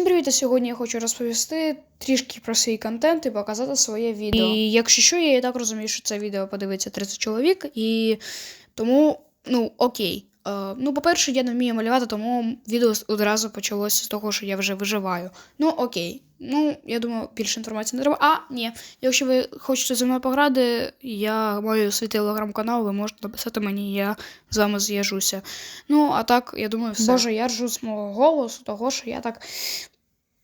Всім привіт! а Сьогодні я хочу розповісти трішки про свій контент і показати своє відео. І якщо що, я і так розумію, що це відео подивиться 30 чоловік, і тому, ну, окей. Е, ну, по-перше, я не вмію малювати, тому відео одразу почалося з того, що я вже виживаю. Ну, окей. Ну, я думаю, більше інформації не треба. А, ні. Якщо ви хочете зі мною пограти, я маю свій телеграм-канал, ви можете написати мені, я з вами зв'яжуся. Ну, а так, я думаю, все. Боже, я ржу з мого голосу, того, що я так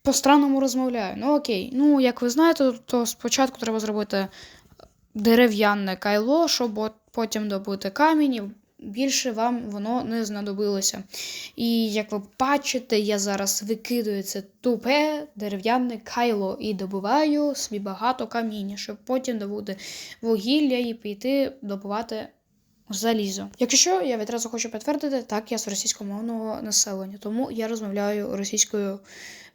по-странному розмовляю. Ну, окей. Ну, як ви знаєте, то спочатку треба зробити дерев'яне кайло, щоб потім добути камінь. і Більше вам воно не знадобилося. І як ви бачите, я зараз викидаю це тупе дерев'яне кайло і добуваю собі багато каміння, щоб потім добути вугілля і піти добувати залізо. Якщо що, я відразу хочу підтвердити, так я з російськомовного населення, тому я розмовляю російською.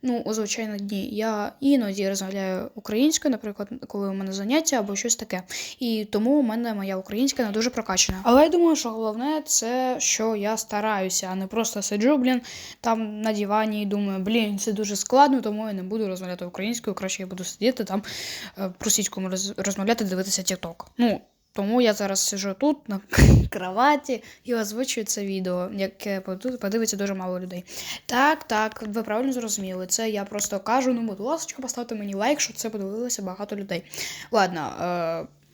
Ну, у звичайно, дні. Я іноді розмовляю українською, наприклад, коли у мене заняття або щось таке. І тому у мене моя українська не дуже прокачана. Але я думаю, що головне це, що я стараюся, а не просто сиджу, блін, там на дивані і думаю, блін, це дуже складно, тому я не буду розмовляти українською. Краще я буду сидіти там е, російською роз- розмовляти, дивитися TikTok. Ну, тому я зараз сижу тут на кроваті і озвучую це відео, яке подивиться дуже мало людей. Так, так, ви правильно зрозуміли. Це я просто кажу, ну, будь ласка, поставте мені лайк, щоб це подивилося багато людей. Ладно,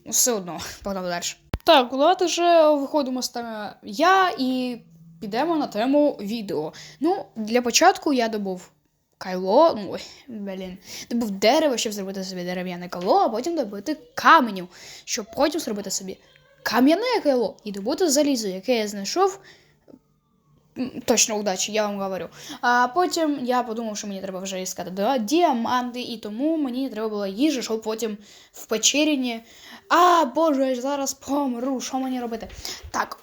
е, все одно, погнали далі. Так, давайте вже виходимо з теми я і підемо на тему відео. Ну, для початку я добув кайло, ну, ой, блін, добув дерево, щоб зробити собі дерев'яне кайло, а потім добити каменю, щоб потім зробити собі кам'яне кайло і добути залізо, яке я знайшов. Точно удачі, я вам говорю. А потім я подумав, що мені треба вже іскати діаманти, і тому мені треба було їжа, щоб потім в печеріні. А, боже, я зараз помру. Що мені робити? Так,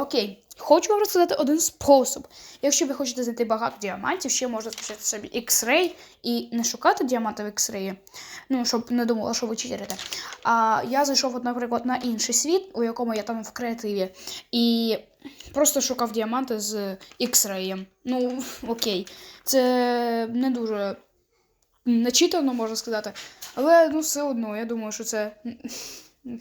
окей. Хочу вам розказати один спосіб. Якщо ви хочете знайти багато діамантів, ще можна скачати собі X-Ray і не шукати діаманти в X-Ray, ну, щоб не думала, що ви читерите. А я зайшов, наприклад, на інший світ, у якому я там в креативі, і просто шукав діаманти з X-Ray. Ну, окей. Це не дуже начитано, можна сказати. Але ну все одно, я думаю, що це.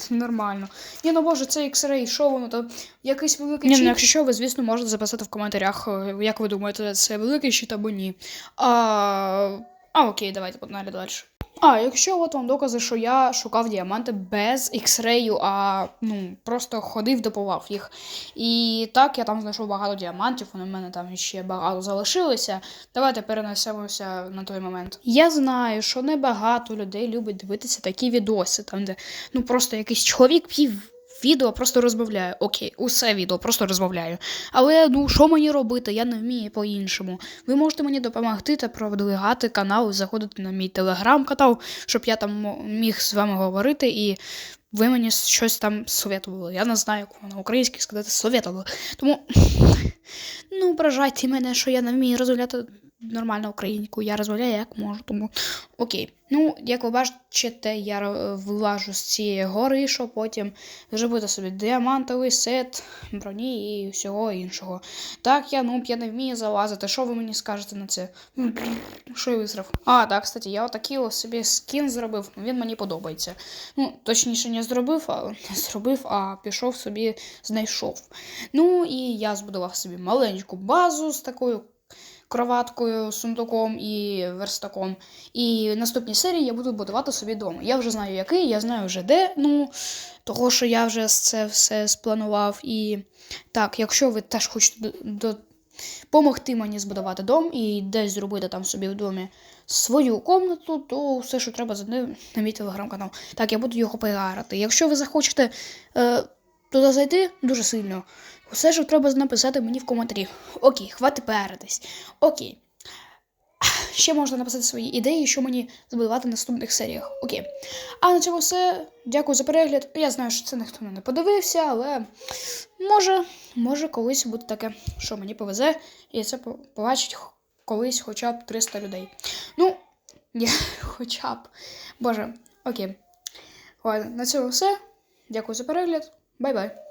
Нормально. Ні, ну боже, це X-Ray, що воно то Якийсь великий Ні, чіт? ну, якщо що, ви, звісно, можете записати в коментарях, е, як ви думаєте, це великий щит або ні. А, а окей, давайте погнали далі. А, якщо от вам докази, що я шукав діаманти без ікс-рею, а ну, просто ходив, допував їх. І так, я там знайшов багато діамантів, вони в мене там ще багато залишилися. Давайте перенесемося на той момент. Я знаю, що не багато людей любить дивитися такі відоси, там, де ну просто якийсь чоловік пів. Відео просто розмовляю. Окей, усе відео просто розмовляю. Але ну що мені робити? Я не вмію по-іншому. Ви можете мені допомогти та продвигати канал, заходити на мій телеграм-канал, щоб я там міг з вами говорити і ви мені щось там советували. Я не знаю, як на українській сказати советували. Тому ну, ображайте мене, що я не вмію розмовляти нормально українською. Я розмовляю як можу, тому окей. Ну, як ви бачите, я вилажу з цієї гори, щоб потім зробити собі діамантовий сет, броні і всього іншого. Так, я ну, я не вмію залазити. Що ви мені скажете на це? Що я висрав? А, так, кстати, я отакий ось собі скін зробив, він мені подобається. Ну, точніше, не зробив, а не зробив, а пішов собі, знайшов. Ну і я збудував собі маленьку базу з такою кроваткою, сундуком і верстаком. І в наступній серії я буду будувати собі дом. Я вже знаю який, я знаю вже де. Ну, того, що я вже це все спланував. І так, якщо ви теж хочете до- допомогти мені збудувати дом і десь зробити там собі в домі свою комнату, то все, що треба, зайти на мій телеграм-канал. Так, я буду його піарити. Якщо ви захочете е, туди зайти дуже сильно, все, що треба написати мені в коментарі. Окей, хватить піаритись. Окей. Ще можна написати свої ідеї, що мені збудувати в наступних серіях. Окей. А на цьому все. Дякую за перегляд. Я знаю, що це ніхто не подивився, але може, може колись буде таке, що мені повезе, і це побачить колись хоча б 300 людей. Ну, я хоча б. Боже, окей. Ладно, на цьому все. Дякую за перегляд. Bye bye.